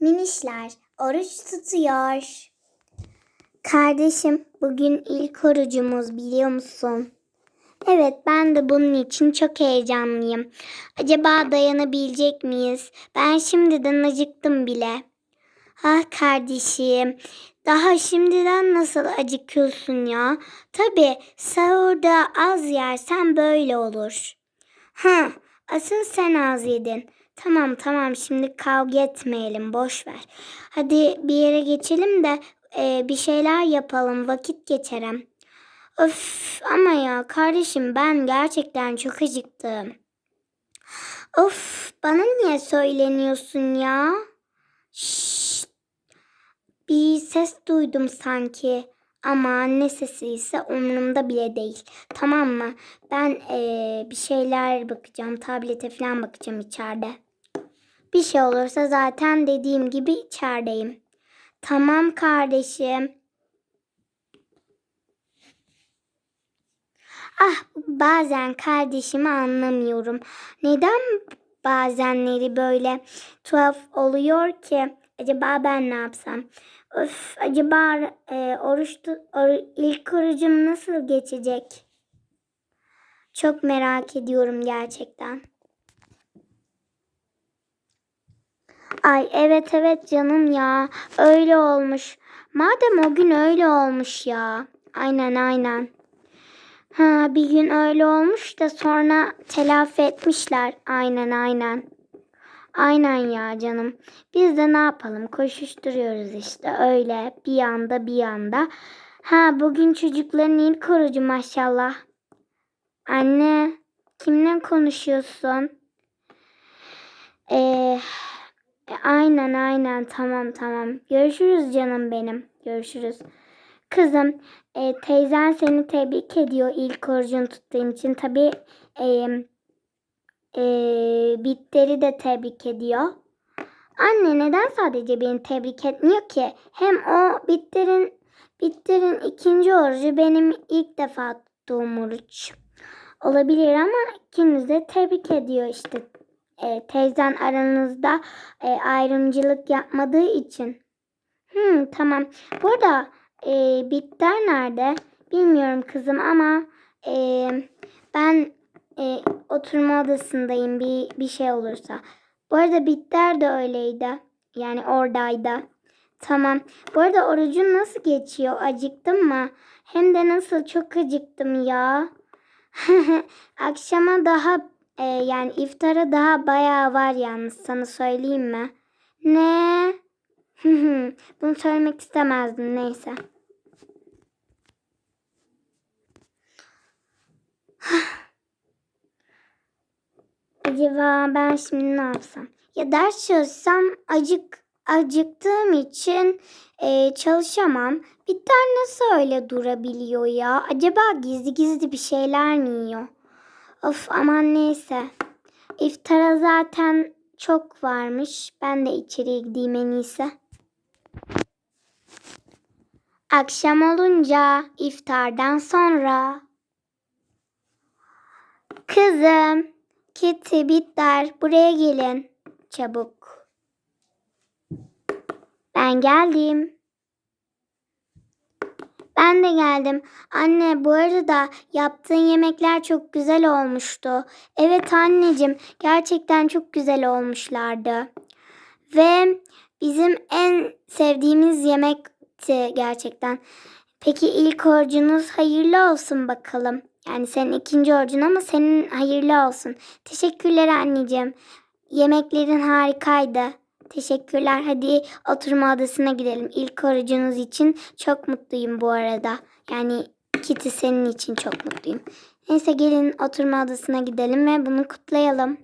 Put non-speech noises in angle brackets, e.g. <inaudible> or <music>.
Minişler oruç tutuyor. Kardeşim bugün ilk orucumuz biliyor musun? Evet ben de bunun için çok heyecanlıyım. Acaba dayanabilecek miyiz? Ben şimdiden acıktım bile. Ah kardeşim daha şimdiden nasıl acıkıyorsun ya? Tabii sahurda az yersen böyle olur. Ha, asıl sen az yedin. Tamam tamam şimdi kavga etmeyelim boş ver. Hadi bir yere geçelim de e, bir şeyler yapalım vakit geçerim. Of ama ya kardeşim ben gerçekten çok acıktım. Of bana niye söyleniyorsun ya? Şşt, bir ses duydum sanki. Ama ne sesi ise umurumda bile değil. Tamam mı? Ben eee, bir şeyler bakacağım. Tablete falan bakacağım içeride. Bir şey olursa zaten dediğim gibi içerideyim. Tamam kardeşim. Ah bazen kardeşimi anlamıyorum. Neden bazenleri böyle tuhaf oluyor ki? Acaba ben ne yapsam? Öf, acaba e, oruç or- ilk orucum nasıl geçecek? Çok merak ediyorum gerçekten. Ay evet evet canım ya. Öyle olmuş. Madem o gün öyle olmuş ya. Aynen aynen. Ha bir gün öyle olmuş da sonra telafi etmişler. Aynen aynen. Aynen ya canım. Biz de ne yapalım koşuşturuyoruz işte öyle bir yanda bir yanda. Ha bugün çocukların ilk orucu maşallah. Anne kimle konuşuyorsun? Ee, e, aynen aynen tamam tamam. Görüşürüz canım benim. Görüşürüz. Kızım e, teyzen seni tebrik ediyor ilk orucunu tuttuğun için. Tabii e, e, Bitter'i de tebrik ediyor. Anne neden sadece beni tebrik etmiyor ki? Hem o Bitter'in Bitter'in ikinci orucu benim ilk defa tuttuğum oruç. Olabilir ama ikiniz de tebrik ediyor işte. E, teyzen aranızda e, ayrımcılık yapmadığı için. Hmm, tamam. Bu arada e, Bitter nerede? Bilmiyorum kızım ama e, ben e, oturma odasındayım bir, bir şey olursa. Bu arada Bitter de öyleydi. Yani oradaydı. Tamam. Bu arada orucun nasıl geçiyor? Acıktın mı? Hem de nasıl çok acıktım ya. <laughs> Akşama daha e, yani iftara daha bayağı var yalnız sana söyleyeyim mi? Ne? <laughs> Bunu söylemek istemezdim neyse. <sighs> Acaba ben şimdi ne yapsam? Ya ders çalışsam acık acıktığım için e, çalışamam. Bitter nasıl öyle durabiliyor ya? Acaba gizli gizli bir şeyler mi yiyor? Of aman neyse. İftara zaten çok varmış. Ben de içeriye gideyim en iyisi. Akşam olunca iftardan sonra. Kızım, Kitty, Bitter buraya gelin. Çabuk. Ben geldim. Ben de geldim. Anne bu arada yaptığın yemekler çok güzel olmuştu. Evet anneciğim gerçekten çok güzel olmuşlardı. Ve bizim en sevdiğimiz yemekti gerçekten. Peki ilk orucunuz hayırlı olsun bakalım. Yani senin ikinci orucun ama senin hayırlı olsun. Teşekkürler anneciğim. Yemeklerin harikaydı. Teşekkürler. Hadi oturma odasına gidelim. İlk orucunuz için çok mutluyum bu arada. Yani Kitty senin için çok mutluyum. Neyse gelin oturma odasına gidelim ve bunu kutlayalım.